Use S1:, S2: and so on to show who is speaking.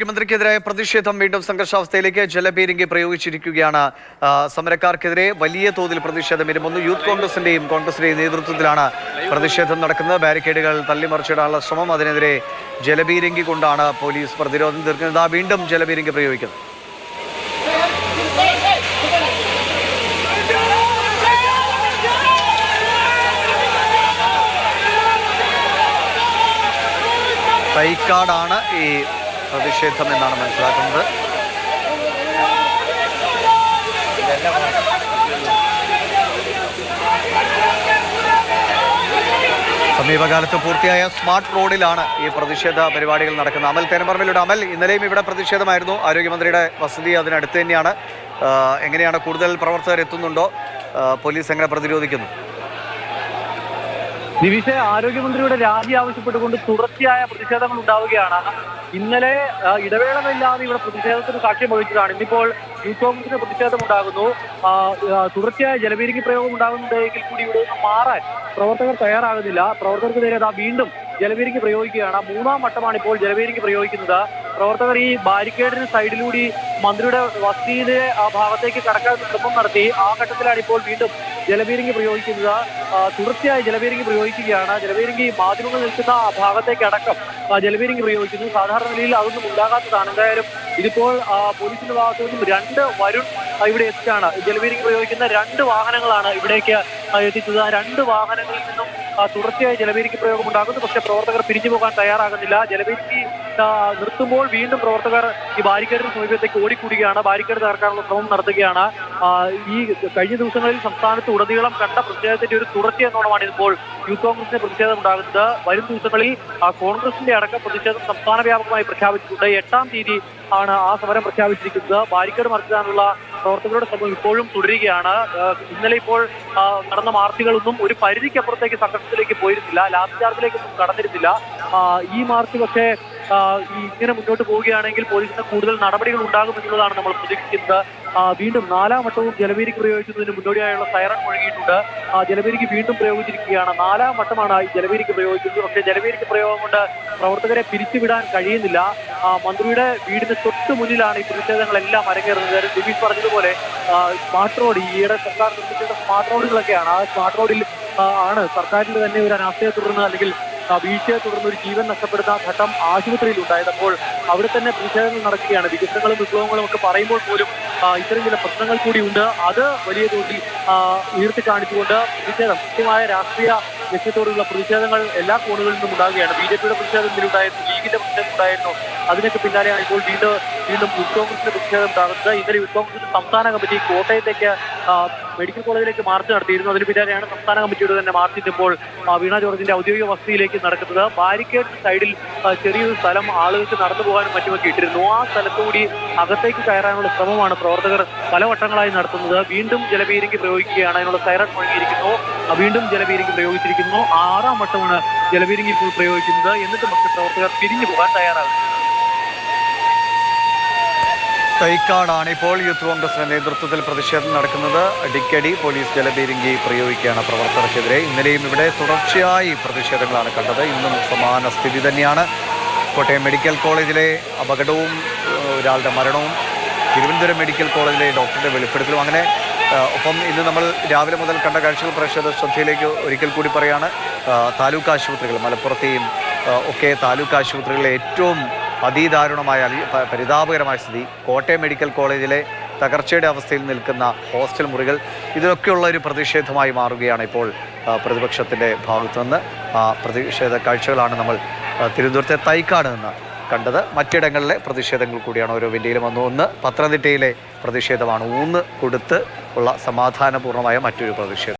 S1: മുഖ്യമന്ത്രിക്കെതിരായ പ്രതിഷേധം വീണ്ടും സംഘർഷാവസ്ഥയിലേക്ക് ജലപീരങ്കി പ്രയോഗിച്ചിരിക്കുകയാണ്. സമരക്കാർക്കെതിരെ വലിയ തോതിൽ പ്രതിഷേധം ഇരുമുന്നു. യൂത്ത് കോൺഗ്രസിന്റെയും കോൺഗ്രസിന്റെയും നേതൃത്വത്തിലാണ് പ്രതിഷേധം നടക്കുന്നത്. ബാരിക്കേഡുകൾ തള്ളിമറിച്ചിടാനുള്ള ശ്രമം അതിനെതിരെ ജലപീരങ്കി കൊണ്ടാണ് പോലീസ് പ്രതിരോധം തീർക്കുന്നത്. വീണ്ടും ജലപീരങ്കി പ്രയോഗിക്കുന്നത്. തൈക്കാടാണ് ഈ പ്രതിഷേധം എന്നാണ് മനസ്സിലാക്കുന്നത്. സമീപകാലത്ത് പൂർത്തിയായ സ്മാർട്ട് റോഡിലാണ് ഈ പ്രതിഷേധ പരിപാടികൾ നടക്കുന്നത്. അമൽ തേനമ്പറമ്പിലൂടെ അമൽ ഇന്നലെയും ഇവിടെ പ്രതിഷേധമായിരുന്നു. ആരോഗ്യമന്ത്രിയുടെ വസതി അതിനടുത്ത് തന്നെയാണ്. എങ്ങനെയാണ് കൂടുതൽ പ്രവർത്തകർ എത്തുന്നുണ്ടോ? പോലീസ് എങ്ങനെ പ്രതിരോധിക്കുന്നു?
S2: ദിവിഷെ ആരോഗ്യമന്ത്രിയുടെ രാജി ആവശ്യപ്പെട്ടുകൊണ്ട് തുടർച്ചയായ പ്രതിഷേധങ്ങൾ ഉണ്ടാവുകയാണ്. ഇന്നലെ ഇടവേളകളില്ലാതെ ഇവിടെ പ്രതിഷേധത്തിന് സാക്ഷ്യം വഹിച്ചതാണ്. ഇന്നിപ്പോൾ യൂത്ത് കോൺഗ്രസിന് പ്രതിഷേധം ഉണ്ടാകുന്നു. തുടർച്ചയായ ജലപീരിക്ക് പ്രയോഗം ഉണ്ടാകുന്നുണ്ടെങ്കിൽ കൂടി ഇവിടെ നിന്ന് മാറാൻ പ്രവർത്തകർ തയ്യാറാകുന്നില്ല. പ്രവർത്തകർക്കെതിരെ അതാ വീണ്ടും ജലപീരിക്ക് പ്രയോഗിക്കുകയാണ്. മൂന്നാം വട്ടമാണ് ഇപ്പോൾ ജലപീരിക്ക് പ്രയോഗിക്കുന്നത്. പ്രവർത്തകർ ഈ ബാരിക്കേഡിന് സൈഡിലൂടി മന്ത്രിയുടെ വസതിയിലെ ആ ഭാഗത്തേക്ക് കടക്കാൻ ശ്രമം നടത്തി. ആ ഘട്ടത്തിലാണ് ഇപ്പോൾ വീണ്ടും ജലപീരങ്കി പ്രയോഗിക്കുന്നത് തുടർച്ചയായി ജലപീരങ്കി പ്രയോഗിക്കുകയാണ്. ജലപീരങ്കി മാധ്യമങ്ങൾ നിൽക്കുന്ന ഭാഗത്തേക്ക് അടക്കം ജലപീരങ്കി പ്രയോഗിക്കുന്നു. സാധാരണ നിലയിൽ അതൊന്നും ഉണ്ടാകാത്തതാണ്. എന്തായാലും ഇതിപ്പോൾ പോലീസിന്റെ ഭാഗത്തു നിന്നും രണ്ട് വരുൺ ഇവിടെ എത്തിച്ചാണ്. ജലപീരങ്കി പ്രയോഗിക്കുന്ന രണ്ട് വാഹനങ്ങളാണ് ഇവിടേക്ക് എത്തിച്ചത്. രണ്ട് വാഹനങ്ങളിൽ നിന്നും തുടർച്ചയായി ജലപീരങ്കി പ്രയോഗം ഉണ്ടാകുന്നു. പക്ഷേ പ്രവർത്തകർ പിരിഞ്ഞു പോകാൻ തയ്യാറാകുന്നില്ല. ജലപീരങ്കി നിർത്തുമ്പോൾ വീണ്ടും പ്രവർത്തകർ ഈ ബാരിക്കേഡിന് സമീപത്തേക്ക് ഓടിക്കൂടുകയാണ്. ബാരിക്കേഡ് തകർക്കാനുള്ള ശ്രമം നടത്തുകയാണ്. ഈ കഴിഞ്ഞ ദിവസങ്ങളിൽ സംസ്ഥാനത്ത് ഉടനീളം കണ്ട പ്രതിഷേധത്തിന്റെ ഒരു തുടർച്ച എന്നോണമാണ് ഇപ്പോൾ യൂത്ത് കോൺഗ്രസിന്റെ പ്രതിഷേധം ഉണ്ടാകുന്നത്. വരും ദിവസങ്ങളിൽ കോൺഗ്രസിന്റെ അടക്കം പ്രതിഷേധം സംസ്ഥാന വ്യാപകമായി പ്രഖ്യാപിച്ചിട്ടുണ്ട്. എട്ടാം തീയതി ആണ് ആ സമരം പ്രഖ്യാപിച്ചിരിക്കുന്നത്. ബാരിക്കേഡ് മറിച്ചിടാനുള്ള പ്രവർത്തകരുടെ ശ്രമം ഇപ്പോഴും തുടരുകയാണ്. ഇന്നലെ ഇപ്പോൾ നടന്ന മാർച്ചുകളൊന്നും ഒരു പരിധിക്കപ്പുറത്തേക്ക് സംഘർഷത്തിലേക്ക് പോയിരുന്നില്ല. ലാസ്റ്റ് ചാർജിലേക്കൊന്നും കടന്നിരുന്നില്ല. ഈ മാർച്ച് പക്ഷേ ഇങ്ങനെ മുന്നോട്ട് പോവുകയാണെങ്കിൽ പോലീസിന് കൂടുതൽ നടപടികൾ ഉണ്ടാകും എന്നുള്ളതാണ് നമ്മൾ പ്രതീക്ഷിക്കുന്നത്. വീണ്ടും നാലാം വട്ടവും ജലവീരിക്ക് പ്രയോഗിക്കുന്നതിന് മുന്നോടിയായുള്ള സൈറൺ മുഴങ്ങിയിട്ടുണ്ട്. ആ, ജലപീരിക്ക് വീണ്ടും പ്രയോഗിച്ചിരിക്കുകയാണ്. നാലാം വട്ടമാണ് ഈ ജലവീരിക്ക് പ്രയോഗിക്കുന്നത്. പക്ഷേ ജലവീരിക്ക് പ്രയോഗം കൊണ്ട് പ്രവർത്തകരെ പിരിച്ചുവിടാൻ കഴിയുന്നില്ല. മന്ത്രിയുടെ വീടിന് തൊട്ട് മുന്നിലാണ് ഈ പ്രതിഷേധങ്ങളെല്ലാം അരങ്ങേറുന്നത്. ദിലീപ് പറഞ്ഞതുപോലെ സ്മാർട്ട് റോഡ് ഈയിടെ സർക്കാർ നിർമ്മിച്ചിട്ടുള്ള സ്മാർട്ട് റോഡുകളൊക്കെയാണ്. ആ സ്മാർട്ട് റോഡിൽ ആണ് സർക്കാരിന്റെ തന്നെ ഒരു അനാസ്ഥയെ തുടർന്ന് അല്ലെങ്കിൽ വീഴ്ചയെ തുടർന്ന് ഒരു ജീവൻ നഷ്ടപ്പെടുന്ന ഘട്ടം ആശുപത്രിയിൽ ഉണ്ടായത് അപ്പോൾ അവിടെ തന്നെ പ്രതിഷേധങ്ങൾ നടക്കുകയാണ്. വികസനങ്ങളും വിപ്ലവങ്ങളും ഒക്കെ പറയുമ്പോൾ പോലും ഇത്തരം ചില പ്രശ്നങ്ങൾ കൂടിയുണ്ട്. അത് വലിയ തോതിൽ ഉയർത്തിക്കാണിച്ചുകൊണ്ട് ഉയർത്തി കാണിച്ചുകൊണ്ട് പ്രതിഷേധം കൃത്യമായ രാഷ്ട്രീയ ലക്ഷ്യത്തോടുള്ള പ്രതിഷേധങ്ങൾ എല്ലാ കോണുകളിൽ നിന്നും ഉണ്ടാകുകയാണ് ബി ജെ പിയുടെ പ്രതിഷേധം ഇതിലുണ്ടായിരുന്നു ലീഗിന്റെ പ്രതിഷേധം ഉണ്ടായിരുന്നു. അതിനൊക്കെ പിന്നാലെയാണ് ഇപ്പോൾ വീണ്ടും വീണ്ടും യൂത്ത് കോൺഗ്രസിന്റെ പ്രതിഷേധം ഉണ്ടാകുന്നത്. ഇന്നലെ യൂത്ത് കോൺഗ്രസിന്റെ സംസ്ഥാന കമ്മിറ്റി കോട്ടയത്തേക്ക് മെഡിക്കൽ കോളേജിലേക്ക് മാർച്ച് നടത്തിയിരുന്നു. അതിന് പിന്നാലെയാണ് സംസ്ഥാന കമ്മിറ്റിയുടെ തന്നെ മാർച്ച് ഇപ്പോൾ വീണ ജോർജിന്റെ ഔദ്യോഗിക വസതിയിലേക്ക് നടക്കുന്നത്. ബാരിക്കേഡ് സൈഡിൽ ചെറിയൊരു സ്ഥലം ആളുകൾക്ക് നടന്നു പോകാനും മറ്റുമൊക്കെ ഇട്ടിരുന്നു. ആ സ്ഥലത്തുകൂടി അകത്തേക്ക് കയറാനുള്ള ശ്രമമാണ് പ്രവർത്തകർ പലവട്ടങ്ങളായി നടത്തുന്നത്. വീണ്ടും ജലപീരങ്കി പ്രയോഗിക്കുകയാണ്. അതിനുള്ള സൈറൺ മുഴങ്ങിയിരിക്കുന്നു. വീണ്ടും ജലപീരങ്കി പ്രയോഗിച്ചിരിക്കുന്നു. ആറാം വട്ടമാണ് ജലപീരങ്കി പ്രയോഗിക്കുന്നത്. എന്നിട്ട് പക്ഷേ പ്രവർത്തകർ പിരിഞ്ഞു പോകാൻ തയ്യാറാകുന്നു
S1: തൈക്കാടാണ് ഇപ്പോൾ യൂത്ത് കോൺഗ്രസിന്റെ നേതൃത്വത്തിൽ പ്രതിഷേധം നടക്കുന്നത്. അടിക്കടി പോലീസ് ജലപീരങ്കി പ്രയോഗിക്കുകയാണ് പ്രവർത്തകർക്കെതിരെ. ഇന്നലെയും ഇവിടെ തുടർച്ചയായി പ്രതിഷേധങ്ങളാണ് കണ്ടത്. ഇന്നും സമാന സ്ഥിതി തന്നെയാണ്. കോട്ടയം മെഡിക്കൽ കോളേജിലെ അപകടവും ഒരാളുടെ മരണവും തിരുവനന്തപുരം മെഡിക്കൽ കോളേജിലെ ഡോക്ടറുടെ വെളിപ്പെടുത്തലും അങ്ങനെ ഒപ്പം ഇന്ന് നമ്മൾ രാവിലെ മുതൽ കണ്ട കാഴ്ചകൾ പ്രേക്ഷകർ ശ്രദ്ധയിലേക്ക് ഒരിക്കൽ കൂടി പറയാണ് താലൂക്ക് ആശുപത്രികൾ മലപ്പുറത്തെയും ഒക്കെ താലൂക്ക് ആശുപത്രികളിലെ ഏറ്റവും അതിദാരുണമായ പരിതാപകരമായ സ്ഥിതി. കോട്ടയം മെഡിക്കൽ കോളേജിലെ തകർച്ചയുടെ അവസ്ഥയിൽ നിൽക്കുന്ന ഹോസ്റ്റൽ മുറികൾ ഇതിലൊക്കെയുള്ള ഒരു പ്രതിഷേധമായി മാറുകയാണ് ഇപ്പോൾ പ്രതിപക്ഷത്തിന്റെ ഭാഗത്തു നിന്ന് ആ പ്രതിഷേധ കാഴ്ചകളാണ് നമ്മൾ തിരുവനന്തപുരത്തെ തൈക്കാട് നിന്ന് കണ്ടത്. മറ്റിടങ്ങളിലെ പ്രതിഷേധങ്ങൾ കൂടിയാണ് ഓരോ ജില്ലയിലും വന്നു. ഒന്ന് പത്തനംതിട്ടയിലെ പ്രതിഷേധമാണ്. ഊന്ന് കൊടുത്ത് ഉള്ള സമാധാനപൂർണമായ മറ്റൊരു പ്രതിഷേധം.